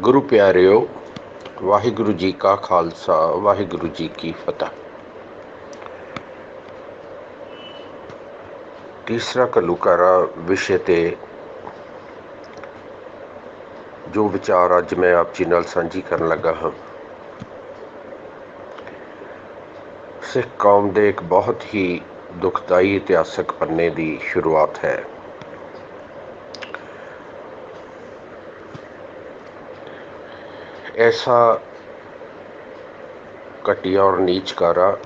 ਗੁਰੂ ਪਿਆਰਿਓ, ਵਾਹਿਗੁਰੂ ਜੀ ਕਾ ਖਾਲਸਾ, ਵਾਹਿਗੁਰੂ ਜੀ ਕੀ ਫਤਿਹ। ਤੀਸਰਾ ਘੱਲੂਘਾਰਾ ਵਿਸ਼ੇ ਤੇ ਜੋ ਵਿਚਾਰ ਅੱਜ ਮੈਂ ਆਪ ਜੀ ਨਾਲ ਸਾਂਝੀ ਕਰਨ ਲੱਗਾ ਹਾਂ, ਸਿੱਖ ਕੌਮ ਦੇ ਇੱਕ ਬਹੁਤ ਹੀ ਦੁਖਦਾਈ ਇਤਿਹਾਸਕ ਪੰਨੇ ਦੀ ਸ਼ੁਰੂਆਤ ਹੈ। ਐਸਾ ਘਟੀਆ ਔਰ ਨੀਚਕਾਰਾ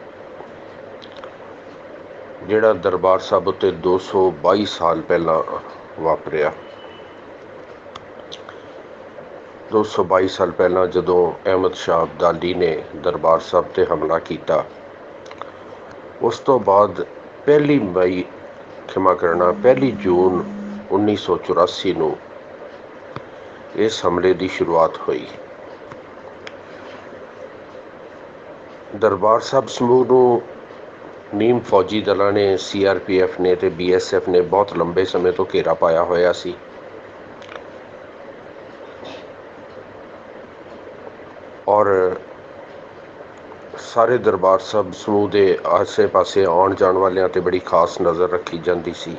ਜਿਹੜਾ ਦਰਬਾਰ ਸਾਹਿਬ ਉੱਤੇ 222 ਸਾਲ ਪਹਿਲਾਂ ਵਾਪਰਿਆ। 222 ਸਾਲ ਪਹਿਲਾਂ ਜਦੋਂ ਅਹਿਮਦ ਸ਼ਾਹ ਅਬਦਾਲੀ ਨੇ ਦਰਬਾਰ ਸਾਹਿਬ ਤੇ ਹਮਲਾ ਕੀਤਾ, ਉਸ ਤੋਂ ਬਾਅਦ ਪਹਿਲੀ ਮਈ, ਖਿਮਾ ਕਰਨਾ, ਪਹਿਲੀ ਜੂਨ 1984 ਨੂੰ ਇਸ ਹਮਲੇ ਦੀ ਸ਼ੁਰੂਆਤ ਹੋਈ। ਦਰਬਾਰ ਸਾਹਿਬ ਸਮੂਹ ਨੂੰ ਨੀਮ ਫੌਜੀ ਦਲਾਂ ਨੇ ਸੀਆਰਪੀਐਫ ਨੇ ਤੇ ਬੀਐਸਐਫ ਨੇ ਬਹੁਤ ਲੰਬੇ ਸਮੇਂ ਤੋਂ ਘੇਰਾ ਪਾਇਆ ਹੋਇਆ ਸੀ। ਔਰ ਸਾਰੇ ਦਰਬਾਰ ਸਾਹਿਬ ਸਮੂਹ ਦੇ ਆਸੇ-ਪਾਸੇ ਆਉਣ ਜਾਣ ਵਾਲਿਆਂ ਤੇ ਬੜੀ ਖਾਸ ਨਜ਼ਰ ਰੱਖੀ ਜਾਂਦੀ ਸੀ।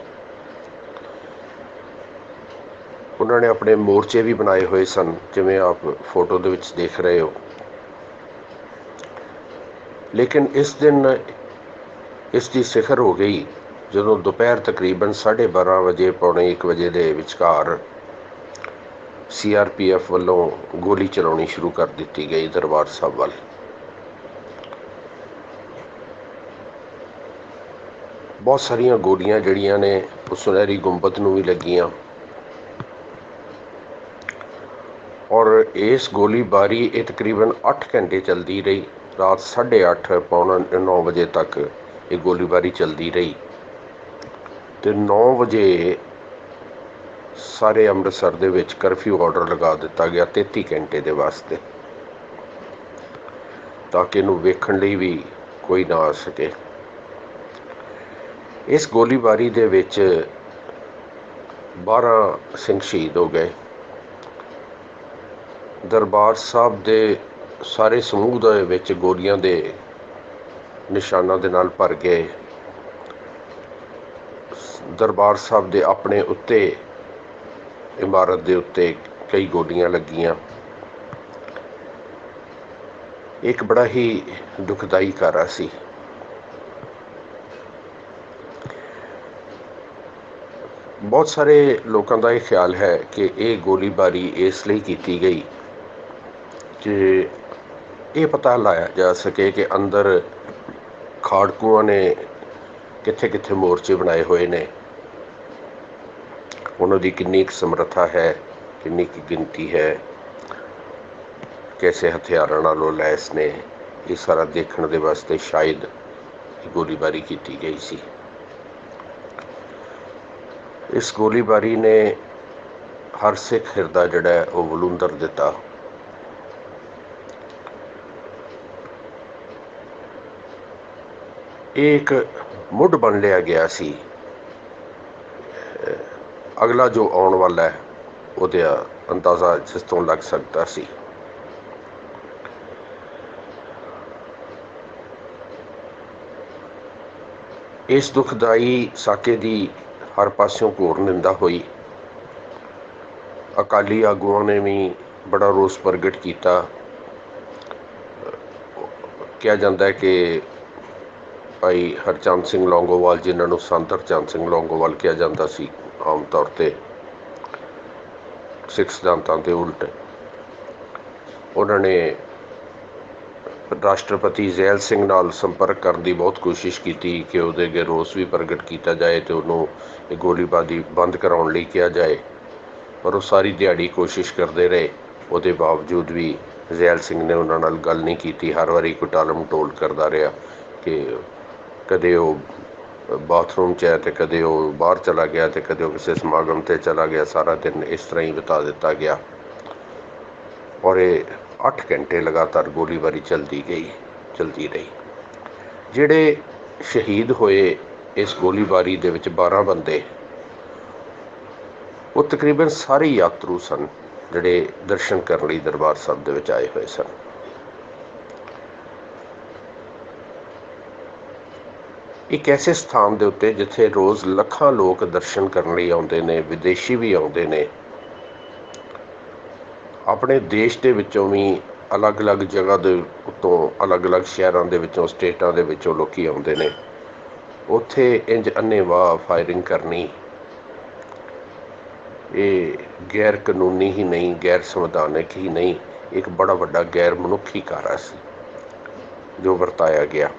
ਉਹਨਾਂ ਨੇ ਆਪਣੇ ਮੋਰਚੇ ਵੀ ਬਣਾਏ ਹੋਏ ਸਨ, ਜਿਵੇਂ ਆਪ ਫੋਟੋ ਦੇ ਵਿੱਚ ਦੇਖ ਰਹੇ ਹੋ। ਲੇਕਿਨ ਇਸ ਦਿਨ, ਇਸ ਦੀ ਸਿਖਰ ਹੋ ਗਈ ਜਦੋਂ ਦੁਪਹਿਰ ਤਕਰੀਬਨ 12:30 ਵਜੇ, ਪੌਣੇ 1 ਵਜੇ ਦੇ ਵਿਚਕਾਰ ਸੀਆਰਪੀਐਫ ਵੱਲੋਂ ਗੋਲੀ ਚਲਾਉਣੀ ਸ਼ੁਰੂ ਕਰ ਦਿੱਤੀ ਗਈ ਦਰਬਾਰ ਸਾਹਿਬ ਵੱਲ। ਬਹੁਤ ਸਾਰੀਆਂ ਗੋਲੀਆਂ ਜਿਹੜੀਆਂ ਨੇ ਉਹ ਸੁਨਹਿਰੀ ਗੁੰਬਦ ਨੂੰ ਵੀ ਲੱਗੀਆਂ। ਔਰ ਇਸ ਗੋਲੀਬਾਰੀ ਇਹ ਤਕਰੀਬਨ 8 ਘੰਟੇ ਚੱਲਦੀ ਰਹੀ। ਰਾਤ 8:30 ਪੌਣਾ 9 ਵਜੇ ਤੱਕ ਇਹ ਗੋਲੀਬਾਰੀ ਚੱਲਦੀ ਰਹੀ। ਤੇ 9 ਵਜੇ ਸਾਰੇ ਅੰਮ੍ਰਿਤਸਰ ਦੇ ਵਿੱਚ ਕਰਫਿਊ ਆਰਡਰ ਲਗਾ ਦਿੱਤਾ ਗਿਆ 33 ਘੰਟੇ ਦੇ ਵਾਸਤੇ, ਤਾਂ ਕਿ ਇਹਨੂੰ ਵੇਖਣ ਲਈ ਵੀ ਕੋਈ ਨਾ ਆ ਸਕੇ। ਇਸ ਗੋਲੀਬਾਰੀ ਦੇ ਵਿੱਚ 12 ਸਿੰਘ ਸ਼ਹੀਦ ਹੋ ਗਏ। ਦਰਬਾਰ ਸਾਹਿਬ ਦੇ ਸਾਰੇ ਸਮੂਹ ਦੇ ਵਿੱਚ ਗੋਲੀਆਂ ਦੇ ਨਿਸ਼ਾਨਾਂ ਦੇ ਨਾਲ ਭਰ ਗਏ। ਦਰਬਾਰ ਸਾਹਿਬ ਦੇ ਆਪਣੇ ਉੱਤੇ, ਇਮਾਰਤ ਦੇ ਉੱਤੇ ਕਈ ਗੋਲੀਆਂ ਲੱਗੀਆਂ। ਇੱਕ ਬੜਾ ਹੀ ਦੁਖਦਾਈ ਕਾਰਾ ਸੀ। ਬਹੁਤ ਸਾਰੇ ਲੋਕਾਂ ਦਾ ਇਹ ਖਿਆਲ ਹੈ ਕਿ ਇਹ ਗੋਲੀਬਾਰੀ ਇਸ ਲਈ ਕੀਤੀ ਗਈ ਕਿ ਇਹ ਪਤਾ ਲਾਇਆ ਜਾ ਸਕੇ ਕਿ ਅੰਦਰ ਖਾੜਕੂਆਂ ਨੇ ਕਿੱਥੇ ਕਿੱਥੇ ਮੋਰਚੇ ਬਣਾਏ ਹੋਏ ਨੇ। ਉਹਨਾਂ ਦੀ ਕਿੰਨੀ ਕੁ ਸਮਰੱਥਾ ਹੈ, ਕਿੰਨੀ ਕੁ ਗਿਣਤੀ ਹੈ ਕੈਸੇ ਹਥਿਆਰਾਂ ਨਾਲੋਂ ਲੈਸ ਨੇ, ਇਹ ਸਾਰਾ ਦੇਖਣ ਦੇ ਵਾਸਤੇ ਸ਼ਾਇਦ ਗੋਲੀਬਾਰੀ ਕੀਤੀ ਗਈ ਸੀ। ਇਸ ਗੋਲੀਬਾਰੀ ਨੇ ਹਰ ਸਿੱਖ ਹਿਰਦਾ ਜਿਹੜਾ ਉਹ ਵਲੂੰਦਰ ਦਿੱਤਾ। ਇਹ ਇੱਕ ਮੁੱਢ ਬਣ ਲਿਆ ਗਿਆ ਸੀ। ਅਗਲਾ ਜੋ ਆਉਣ ਵਾਲਾ ਹੈ ਉਹਦੇ ਅੰਦਾਜ਼ਾ ਜਿਸ ਤੋਂ ਲੱਗ ਸਕਦਾ ਸੀ। ਇਸ ਦੁਖਦਾਈ ਸਾਕੇ ਦੀ ਹਰ ਪਾਸਿਓਂ ਘੋਰ ਨਿੰਦਾ ਹੋਈ। ਅਕਾਲੀ ਆਗੂਆਂ ਨੇ ਵੀ ਬੜਾ ਰੋਸ ਪ੍ਰਗਟ ਕੀਤਾ। ਕਿਹਾ ਜਾਂਦਾ ਹੈ ਕਿ ਭਾਈ ਹਰਚੰਦ ਸਿੰਘ ਲੌਂਗੋਵਾਲ, ਜਿਨ੍ਹਾਂ ਨੂੰ ਸੰਤ ਹਰਚੰਦ ਸਿੰਘ ਲੌਂਗੋਵਾਲ ਕਿਹਾ ਜਾਂਦਾ ਸੀ, ਆਮ ਤੌਰ ਤੇ ਸਿੱਖ ਸਿਧਾਂਤਾਂ ਦੇ ਉਲਟ। ਉਹਨਾਂ ਨੇ ਰਾਸ਼ਟਰਪਤੀ ਜ਼ੈਲ ਸਿੰਘ ਨਾਲ ਸੰਪਰਕ ਕਰਨ ਦੀ ਬਹੁਤ ਕੋਸ਼ਿਸ਼ ਕੀਤੀ ਕਿ ਉਹਦੇ ਅੱਗੇ ਰੋਸ ਵੀ ਪ੍ਰਗਟ ਕੀਤਾ ਜਾਏ ਤੇ ਉਹਨੂੰ ਇਹ ਗੋਲੀਬਾਰੀ ਬੰਦ ਕਰਾਉਣ ਲਈ ਕਿਹਾ ਜਾਏ। ਪਰ ਉਹ ਸਾਰੀ ਦਿਹਾੜੀ ਕੋਸ਼ਿਸ਼ ਕਰਦੇ ਰਹੇ। ਉਹਦੇ ਬਾਵਜੂਦ ਵੀ ਜ਼ੈਲ ਸਿੰਘ ਨੇ ਉਹਨਾਂ ਨਾਲ ਗੱਲ ਨਹੀਂ ਕੀਤੀ। ਹਰ ਵਾਰੀ ਕੋਈ ਟਾਲਮ ਟੋਲ ਕਰਦਾ ਰਿਹਾ ਕਿ ਕਦੇ ਉਹ ਬਾਥਰੂਮ 'ਚ ਹੈ ਤੇ ਕਦੇ ਉਹ ਬਾਹਰ ਚਲਾ ਗਿਆ ਤੇ ਕਦੇ ਉਹ ਕਿਸੇ ਸਮਾਗਮ ਤੇ ਚਲਾ ਗਿਆ, ਸਾਰਾ ਦਿਨ ਇਸ ਤਰ੍ਹਾਂ ਹੀ ਬਿਤਾ ਦਿੱਤਾ ਗਿਆ। ਔਰ ਇਹ 8 ਘੰਟੇ ਲਗਾਤਾਰ ਗੋਲੀਬਾਰੀ ਚੱਲਦੀ ਗਈ, ਚਲਦੀ ਰਹੀ। ਜਿਹੜੇ ਸ਼ਹੀਦ ਹੋਏ ਇਸ ਗੋਲੀਬਾਰੀ ਦੇ ਵਿੱਚ 12 ਬੰਦੇ, ਉਹ ਤਕਰੀਬਨ ਸਾਰੇ ਯਾਤਰੂ ਸਨ, ਜਿਹੜੇ ਦਰਸ਼ਨ ਕਰਨ ਲਈ ਦਰਬਾਰ ਸਾਹਿਬ ਦੇ ਵਿੱਚ ਆਏ ਹੋਏ ਸਨ। ਇੱਕ ਐਸੇ ਸਥਾਨ ਦੇ ਉੱਤੇ ਜਿੱਥੇ ਰੋਜ਼ ਲੱਖਾਂ ਲੋਕ ਦਰਸ਼ਨ ਕਰਨ ਲਈ ਆਉਂਦੇ ਨੇ, ਵਿਦੇਸ਼ੀ ਵੀ ਆਉਂਦੇ ਨੇ। ਆਪਣੇ ਦੇਸ਼ ਦੇ ਵਿੱਚੋਂ ਵੀ ਅਲੱਗ-ਅਲੱਗ ਜਗ੍ਹਾ ਦੇ ਉੱਤੋਂ ਅਲੱਗ-ਅਲੱਗ ਸ਼ਹਿਰਾਂ ਦੇ ਵਿੱਚੋਂ, ਸਟੇਟਾਂ ਦੇ ਵਿੱਚੋਂ ਲੋਕੀ ਆਉਂਦੇ ਨੇ। ਉੱਥੇ ਇੰਜ ਅੰਨੇਵਾਹ ਫਾਇਰਿੰਗ ਕਰਨੀ, ਇਹ ਗੈਰ ਕਾਨੂੰਨੀ ਹੀ ਨਹੀਂ ਗੈਰ ਸੰਵਿਧਾਨਕ ਹੀ ਨਹੀਂ, ਇੱਕ ਬੜਾ ਵੱਡਾ ਗੈਰ ਮਨੁੱਖੀ ਕਾਰਾ ਸੀ, ਜੋ ਵਰਤਾਇਆ ਗਿਆ।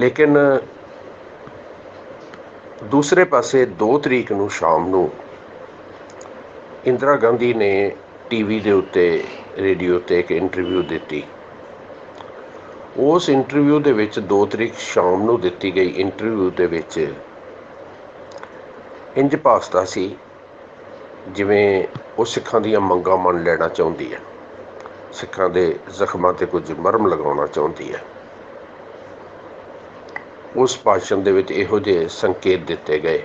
ਲੇਕਿਨ ਦੂਸਰੇ ਪਾਸੇ 2 ਤਰੀਕ ਨੂੰ ਸ਼ਾਮ ਨੂੰ ਇੰਦਰਾ ਗਾਂਧੀ ਨੇ ਟੀਵੀ ਦੇ ਉੱਤੇ, ਰੇਡੀਓ ਤੇ ਇੱਕ ਇੰਟਰਵਿਊ ਦਿੱਤੀ। ਉਸ ਇੰਟਰਵਿਊ ਦੇ ਵਿੱਚ 2 ਤਰੀਕ ਸ਼ਾਮ ਨੂੰ ਦਿੱਤੀ ਗਈ ਇੰਟਰਵਿਊ ਦੇ ਵਿੱਚ ਇੰਜ ਪਾਸਤਾ ਸੀ ਜਿਵੇਂ ਉਹ ਸਿੱਖਾਂ ਦੀਆਂ ਮੰਗਾਂ ਮੰਨ ਲੈਣਾ ਚਾਹੁੰਦੀ ਹੈ। ਸਿੱਖਾਂ ਦੇ ਜ਼ਖਮਾਂ ਤੇ ਕੁਝ ਮਰਮ ਲਗਾਉਣਾ ਚਾਹੁੰਦੀ ਹੈ। ਉਸ ਭਾਸ਼ਣ ਦੇ ਵਿੱਚ ਇਹੋ ਜਿਹੇ ਸੰਕੇਤ ਦਿੱਤੇ ਗਏ।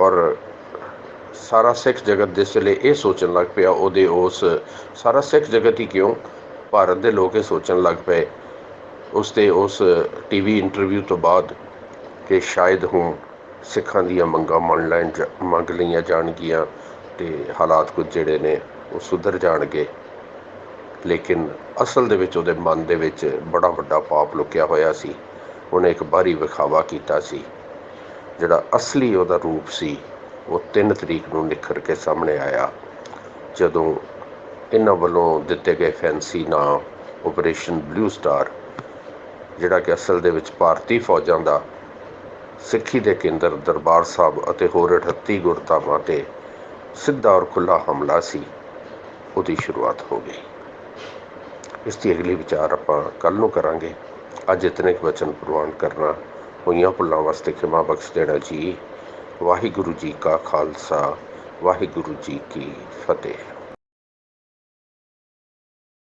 ਔਰ ਸਾਰਾ ਸਿੱਖ ਜਗਤ ਦੇ ਵੇਲੇ ਇਹ ਸੋਚਣ ਲੱਗ ਪਿਆ, ਉਹਦੇ ਉਸ ਸਾਰਾ ਸਿੱਖ ਜਗਤ ਹੀ ਕਿਉਂ ਭਾਰਤ ਦੇ ਲੋਕ ਇਹ ਸੋਚਣ ਲੱਗ ਪਏ? ਉਸ ਤੇ ਉਸ ਟੀਵੀ ਇੰਟਰਵਿਊ ਤੋਂ ਬਾਅਦ ਕਿ ਸ਼ਾਇਦ ਹੁਣ ਸਿੱਖਾਂ ਦੀਆਂ ਮੰਗਾਂ ਮੰਨ ਲੈਣ ਮੰਗ ਲਈਆਂ ਜਾਣਗੀਆਂ ਤੇ ਹਾਲਾਤ ਕੁਝ ਜਿਹੜੇ ਨੇ ਉਹ ਸੁਧਰ ਜਾਣਗੇ। ਲੇਕਿਨ ਅਸਲ ਦੇ ਵਿੱਚ ਉਹਦੇ ਮਨ ਦੇ ਵਿੱਚ ਬੜਾ ਵੱਡਾ ਪਾਪ ਲੁਕਿਆ ਹੋਇਆ ਸੀ। ਉਹਨੇ ਇੱਕ ਬਾਹਰੀ ਵਿਖਾਵਾ ਕੀਤਾ ਸੀ। ਜਿਹੜਾ ਅਸਲੀ ਉਹਦਾ ਰੂਪ ਸੀ, ਉਹ 3 ਤਰੀਕ ਨੂੰ ਨਿਖਰ ਕੇ ਸਾਹਮਣੇ ਆਇਆ। ਜਦੋਂ ਇਹਨਾਂ ਵੱਲੋਂ ਦਿੱਤੇ ਗਏ ਫੈਂਸੀ ਨਾਮ ਆਪਰੇਸ਼ਨ ਬਲੂ ਸਟਾਰ ਜਿਹੜਾ ਕਿ ਅਸਲ ਦੇ ਵਿੱਚ ਭਾਰਤੀ ਫੌਜਾਂ ਦਾ ਸਿੱਖੀ ਦੇ ਕੇਂਦਰ ਦਰਬਾਰ ਸਾਹਿਬ ਅਤੇ ਹੋਰ 38 ਗੁਰਧਾਮਾਂ ਤੇ ਸਿੱਧਾ ਔਰ ਖੁੱਲਾ ਹਮਲਾ ਸੀ, ਉਹਦੀ ਸ਼ੁਰੂਆਤ ਹੋ ਗਈ। ਇਸ ਦੀ ਅਗਲੀ ਵਿਚਾਰ ਆਪਾਂ ਕੱਲ ਨੂੰ ਕਰਾਂਗੇ। ਅੱਜ ਇਤਨੇ ਕੁ ਵਚਨ ਪ੍ਰਵਾਨ ਕਰਨਾ, ਹੋਈਆਂ ਭੁੱਲਾਂ ਵਾਸਤੇ ਖਿਮਾ ਬਖਸ਼ ਦੇਣਾ ਜੀ। ਵਾਹਿਗੁਰੂ ਜੀ ਕਾ ਖਾਲਸਾ, ਵਾਹਿਗੁਰੂ ਜੀ ਕੀ ਫਤਿਹ।